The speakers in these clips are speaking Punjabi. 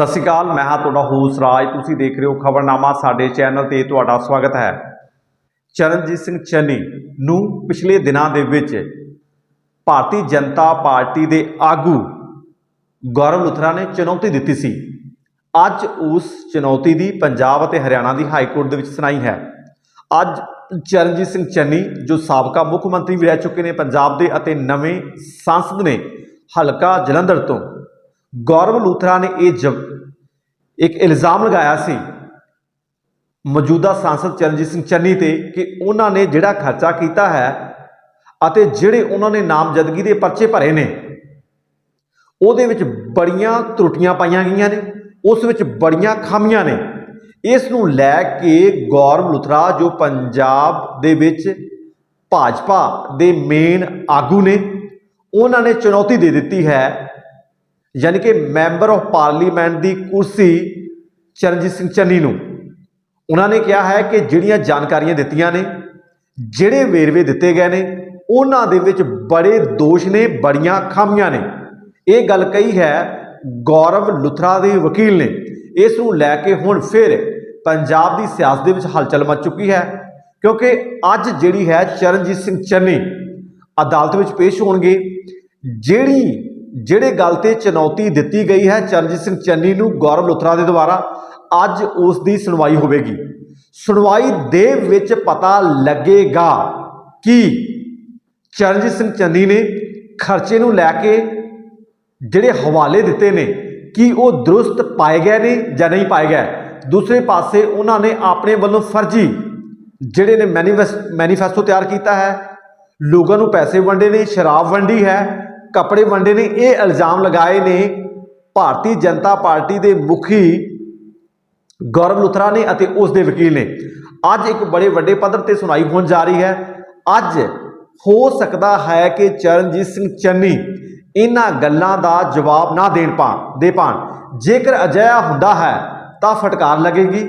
ਸਤਿ ਸ਼੍ਰੀ ਅਕਾਲ, ਮੈਂ ਹਾਂ ਤੁਹਾਡਾ ਹੋਸਟ ਰਾਜ। ਤੁਸੀਂ ਦੇਖ ਰਹੇ ਹੋ ਖਬਰਨਾਮਾ, ਸਾਡੇ ਚੈਨਲ ਤੇ ਤੁਹਾਡਾ ਸਵਾਗਤ ਹੈ। ਚਰਨਜੀਤ ਸਿੰਘ ਚੰਨੀ ਨੂੰ ਪਿਛਲੇ ਦਿਨਾਂ ਦੇ ਵਿੱਚ ਭਾਰਤੀ ਜਨਤਾ ਪਾਰਟੀ ਦੇ ਆਗੂ ਗੌਰਵ ਲੁਥਰਾ ਨੇ ਚੁਣੌਤੀ ਦਿੱਤੀ ਸੀ। ਅੱਜ ਉਸ ਚੁਣੌਤੀ ਦੀ ਪੰਜਾਬ ਅਤੇ ਹਰਿਆਣਾ ਦੀ ਹਾਈ ਕੋਰਟ ਦੇ ਵਿੱਚ ਸੁਣਾਈ ਹੈ। ਅੱਜ ਚਰਨਜੀਤ ਸਿੰਘ ਚੰਨੀ, ਜੋ ਸਾਬਕਾ ਮੁੱਖ ਮੰਤਰੀ ਵੀ ਰਹਿ ਚੁੱਕੇ ਨੇ ਪੰਜਾਬ ਦੇ ਅਤੇ ਨਵੇਂ ਸੰਸਦ ਨੇ, ਹਲਕਾ ਜਲੰਧਰ ਤੋਂ ਗੌਰਵ ਲੂਥਰਾ ਨੇ ਇਹ ਜਬ ਇੱਕ ਇਲਜ਼ਾਮ ਲਗਾਇਆ ਸੀ ਮੌਜੂਦਾ ਸਾਂਸਦ ਚਰਨਜੀਤ ਸਿੰਘ ਚੰਨੀ ਤੇ ਕਿ ਉਹਨਾਂ ਨੇ ਜਿਹੜਾ ਖਰਚਾ ਕੀਤਾ ਹੈ ਅਤੇ ਜਿਹੜੇ ਉਹਨਾਂ ਨੇ ਨਾਮਜ਼ਦਗੀ ਦੇ ਪਰਚੇ ਭਰੇ ਨੇ, ਉਹਦੇ ਵਿੱਚ ਬੜੀਆਂ ਤਰੁੱਟੀਆਂ ਪਾਈਆਂ ਗਈਆਂ ਨੇ, ਉਸ ਵਿੱਚ ਬੜੀਆਂ ਖਾਮੀਆਂ ਨੇ। ਇਸ ਨੂੰ ਲੈ ਕੇ ਗੌਰਵ ਲੁਥਰਾ, ਜੋ ਪੰਜਾਬ ਦੇ ਵਿੱਚ ਭਾਜਪਾ ਦੇ ਮੇਨ ਆਗੂ ਨੇ, ਉਹਨਾਂ ਨੇ ਚੁਣੌਤੀ ਦੇ ਦਿੱਤੀ ਹੈ ਯਾਨੀ ਕਿ ਮੈਂਬਰ ਆਫ ਪਾਰਲੀਮੈਂਟ ਦੀ ਕੁਰਸੀ ਚਰਨਜੀਤ ਸਿੰਘ ਚੰਨੀ ਨੂੰ। ਉਹਨਾਂ ਨੇ ਕਿਹਾ ਹੈ ਕਿ ਜਿਹੜੀਆਂ ਜਾਣਕਾਰੀਆਂ ਦਿੱਤੀਆਂ ਨੇ, ਜਿਹੜੇ ਵੇਰਵੇ ਦਿੱਤੇ ਗਏ ਨੇ, ਉਹਨਾਂ ਦੇ ਵਿੱਚ ਬੜੇ ਦੋਸ਼ ਨੇ, ਬੜੀਆਂ ਖਾਮੀਆਂ ਨੇ। ਇਹ ਗੱਲ ਕਹੀ ਹੈ ਗੌਰਵ ਲੁਥਰਾ ਦੇ ਵਕੀਲ ਨੇ। ਇਸ ਨੂੰ ਲੈ ਕੇ ਹੁਣ ਫਿਰ ਪੰਜਾਬ ਦੀ ਸਿਆਸਤ ਦੇ ਵਿੱਚ ਹਲਚਲ ਮਚ ਚੁੱਕੀ ਹੈ, ਕਿਉਂਕਿ ਅੱਜ ਜਿਹੜੀ ਹੈ ਚਰਨਜੀਤ ਸਿੰਘ ਚੰਨੀ ਅਦਾਲਤ ਵਿੱਚ ਪੇਸ਼ ਹੋਣਗੇ। ਜਿਹੜੀ ਜਿਹੜੇ ਗੱਲ ਤੇ ਚੁਣੌਤੀ ਦਿੱਤੀ ਗਈ ਹੈ, ਚਰਨਜੀਤ ਸਿੰਘ ਚੰਨੀ ਨੂੰ ਗੌਰਵ ਲੁਥਰਾ ਦੇ ਦੁਆਰਾ, ਅੱਜ ਉਸ ਦੀ ਸੁਣਵਾਈ ਹੋਵੇਗੀ। ਸੁਣਵਾਈ ਦੇ ਵਿੱਚ ਪਤਾ ਲੱਗੇਗਾ ਕਿ ਚਰਨਜੀਤ ਸਿੰਘ ਚੰਨੀ ਨੇ ਖਰਚੇ ਨੂੰ ਲੈ ਕੇ ਜਿਹੜੇ ਹਵਾਲੇ ਦਿੱਤੇ ਨੇ, ਕਿ ਉਹ ਦਰੁਸਤ ਪਾਏ ਗਏ ਨੇ ਜਾਂ ਨਹੀਂ ਪਾਏ ਗਏ। ਦੂਸਰੇ ਪਾਸੇ ਉਹਨਾਂ ਨੇ ਆਪਣੇ ਵੱਲੋਂ ਫਰਜ਼ੀ ਜਿਹੜੇ ਨੇ ਮੈਨੀਫੈਸ- ਮੈਨੀਫੈਸਟੋ ਤਿਆਰ ਕੀਤਾ ਹੈ। ਲੋਕਾਂ ਨੂੰ ਪੈਸੇ ਵੰਡੇ ਨੇ, ਸ਼ਰਾਬ ਵੰਡੀ ਹੈ। ਕੱਪੜੇ ਵੰਡੇ ਨੇ, ਇਹ ਇਲਜ਼ਾਮ ਲਗਾਏ ਨੇ, ਭਾਰਤੀ ਜਨਤਾ ਪਾਰਟੀ ਦੇ ਮੁਖੀ ਗੌਰਵ ਲੁਥਰਾ ਨੇ ਅਤੇ ਉਸ ਦੇ ਵਕੀਲ ਨੇ। ਅੱਜ ਇੱਕ ਬੜੇ ਵੱਡੇ ਪੱਧਰ ਤੇ ਸੁਣਾਈ ਹੋਣ ਜਾ ਰਹੀ ਹੈ। ਅੱਜ ਹੋ ਸਕਦਾ ਹੈ ਕਿ ਚਰਨਜੀਤ ਸਿੰਘ ਚੰਨੀ ਇਹਨਾਂ ਗੱਲਾਂ ਦਾ ਜਵਾਬ ਨਾ ਦੇਣ ਪਾ, ਦੇ ਪਾਣ। ਜੇਕਰ ਅਜਿਹਾ ਹੁੰਦਾ ਹੈ ਤਾਂ ਫਟਕਾਰ ਲੱਗੇਗੀ।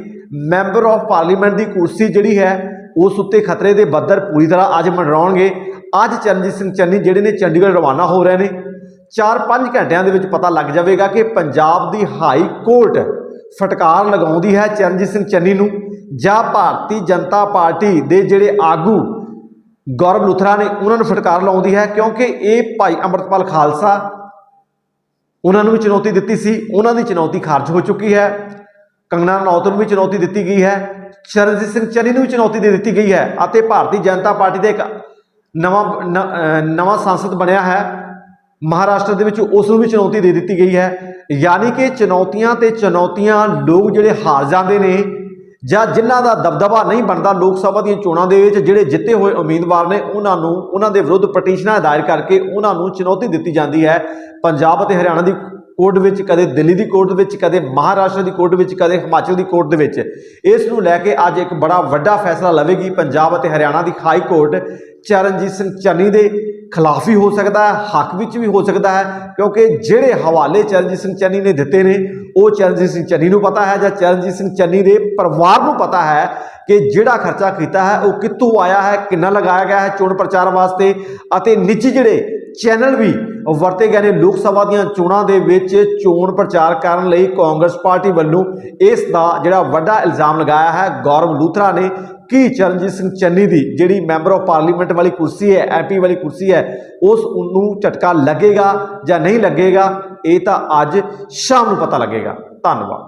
ਮੈਂਬਰ ਆਫ ਪਾਰਲੀਮੈਂਟ ਦੀ ਕੁਰਸੀ ਜਿਹੜੀ ਹੈ, ਉਸ ਉੱਤੇ ਖਤਰੇ ਦੇ ਬੱਦਲ ਪੂਰੀ ਤਰ੍ਹਾਂ ਅੱਜ ਮੰਡਰਾਉਣਗੇ। ਅੱਜ ਚਰਨਜੀਤ ਸਿੰਘ ਚੰਨੀ ਜਿਹੜੇ ਨੇ ਚੰਡੀਗੜ੍ਹ ਰਵਾਨਾ ਹੋ ਰਹੇ ਨੇ 4-5 ਘੰਟਿਆਂ ਦੇ ਵਿੱਚ ਪਤਾ ਲੱਗ ਜਾਵੇਗਾ ਕਿ ਪੰਜਾਬ ਦੀ ਹਾਈ ਕੋਰਟ ਫਟਕਾਰ ਲਗਾਉਂਦੀ ਹੈ ਚਰਨਜੀਤ ਸਿੰਘ ਚੰਨੀ ਨੂੰ, ਜਾਂ ਭਾਰਤੀ ਜਨਤਾ ਪਾਰਟੀ ਦੇ ਜਿਹੜੇ ਆਗੂ ਗੌਰਵ ਲੁਥਰਾ ਨੇ, ਉਹਨਾਂ ਨੂੰ ਫਟਕਾਰ ਲਾਉਂਦੀ ਹੈ, ਕਿਉਂਕਿ ਇਹ ਭਾਈ ਅੰਮ੍ਰਿਤਪਾਲ ਖਾਲਸਾ, ਉਹਨਾਂ ਨੂੰ ਵੀ ਚੁਣੌਤੀ ਦਿੱਤੀ ਸੀ, ਉਹਨਾਂ ਦੀ ਚੁਣੌਤੀ ਖਾਰਜ ਹੋ ਚੁੱਕੀ ਹੈ ਕੰਗਨਾ ਰਣੌਤ ਨੂੰ ਵੀ ਚੁਣੌਤੀ ਦਿੱਤੀ ਗਈ ਹੈ, ਚਰਨਜੀਤ ਸਿੰਘ ਚੰਨੀ ਨੂੰ ਵੀ ਚੁਣੌਤੀ ਦੇ ਦਿੱਤੀ ਗਈ ਹੈ, ਅਤੇ ਭਾਰਤੀ ਜਨਤਾ ਪਾਰਟੀ ਦੇ ਇੱਕ ਨਵਾਂ ਨ- ਨਵਾਂ ਸੰਸਦ ਬਣਿਆ ਹੈ। ਮਹਾਰਾਸ਼ਟਰ ਦੇ ਵਿੱਚ ਉਸ ਨੂੰ ਵੀ ਚੁਣੌਤੀ ਦੇ ਦਿੱਤੀ ਗਈ ਹੈ। ਯਾਨੀ ਕਿ ਚੁਣੌਤੀਆਂ ਤੇ ਚੁਣੌਤੀਆਂ ਲੋਕ ਜਿਹੜੇ ਹਾਰ ਜਾਂਦੇ ਨੇ ਜਾਂ ਜਿਨ੍ਹਾਂ ਦਾ ਦਬਦਬਾ ਨਹੀਂ ਬਣਦਾ ਲੋਕ ਸਭਾ ਦੀਆਂ ਚੋਣਾਂ ਦੇ ਵਿੱਚ, ਜਿਹੜੇ ਜਿੱਤੇ ਹੋਏ ਉਮੀਦਵਾਰ ਨੇ, ਉਹਨਾਂ ਨੂੰ, ਉਹਨਾਂ ਦੇ ਵਿਰੁੱਧ ਪਟੀਸ਼ਨਾਂ ਦਾਇਰ ਕਰਕੇ ਉਹਨਾਂ ਨੂੰ ਚੁਣੌਤੀ ਦਿੱਤੀ ਜਾਂਦੀ ਹੈ। ਪੰਜਾਬ ਅਤੇ ਹਰਿਆਣਾ ਦੀ ਕੋਰਟ ਵਿੱਚ, ਕਦੇ ਦਿੱਲੀ ਦੀ ਕੋਰਟ ਵਿੱਚ, ਕਦੇ ਮਹਾਰਾਸ਼ਟਰ ਦੀ ਕੋਰਟ ਵਿੱਚ, ਕਦੇ ਹਿਮਾਚਲ ਦੀ ਕੋਰਟ ਦੇ ਵਿੱਚ। ਇਸ ਨੂੰ ਲੈ ਕੇ ਅੱਜ ਇੱਕ ਬੜਾ ਵੱਡਾ ਫੈਸਲਾ ਲਵੇਗੀ ਪੰਜਾਬ ਅਤੇ ਹਰਿਆਣਾ ਦੀ ਹਾਈ ਕੋਰਟ। ਚਰਨਜੀਤ ਸਿੰਘ ਚੰਨੀ ਦੇ ਖਿਲਾਫ ਵੀ ਹੋ ਸਕਦਾ ਹੈ, ਹੱਕ ਵਿੱਚ ਵੀ ਹੋ ਸਕਦਾ ਹੈ, ਕਿਉਂਕਿ ਜਿਹੜੇ ਹਵਾਲੇ ਚਰਨਜੀਤ ਸਿੰਘ ਚੰਨੀ ਨੇ ਦਿੱਤੇ ਨੇ, ਉਹ ਚਰਨਜੀਤ ਸਿੰਘ ਚੰਨੀ ਨੂੰ ਪਤਾ ਹੈ ਜਾਂ ਚਰਨਜੀਤ ਸਿੰਘ ਚੰਨੀ ਦੇ ਪਰਿਵਾਰ ਨੂੰ ਪਤਾ ਹੈ ਕਿ ਜਿਹੜਾ ਖਰਚਾ ਕੀਤਾ ਹੈ, ਉਹ ਕਿੱਥੋਂ ਆਇਆ ਹੈ, ਕਿੰਨਾ ਲਗਾਇਆ ਗਿਆ ਹੈ ਚੋਣ ਪ੍ਰਚਾਰ ਵਾਸਤੇ ਅਤੇ ਨਿੱਜੀ ਜਿਹੜੇ ਚੈਨਲ ਵੀ ਵਰਤੇ ਗਏ ਨੇ ਲੋਕ ਸਭਾ ਦੀਆਂ ਚੋਣਾਂ ਦੇ ਵਿੱਚ ਚੋਣ ਪ੍ਰਚਾਰ ਕਰਨ ਲਈ ਕਾਂਗਰਸ ਪਾਰਟੀ ਵੱਲੋਂ ਇਸ ਦਾ ਜਿਹੜਾ ਵੱਡਾ ਇਲਜ਼ਾਮ ਲਗਾਇਆ ਹੈ, ਗੌਰਵ ਲੂਥਰਾ ਨੇ ਕਿ ਚਰਨਜੀਤ ਸਿੰਘ ਚੰਨੀ ਦੀ ਜਿਹੜੀ ਮੈਂਬਰ ਆਫ ਪਾਰਲੀਮੈਂਟ ਵਾਲੀ ਕੁਰਸੀ ਹੈ ਐਮਪੀ ਵਾਲੀ ਕੁਰਸੀ ਹੈ, ਉਸ ਨੂੰ ਝਟਕਾ ਲੱਗੇਗਾ ਜਾਂ ਨਹੀਂ ਲੱਗੇਗਾ, ਇਹ ਤਾਂ ਅੱਜ ਸ਼ਾਮ ਨੂੰ ਪਤਾ ਲੱਗੇਗਾ। ਧੰਨਵਾਦ।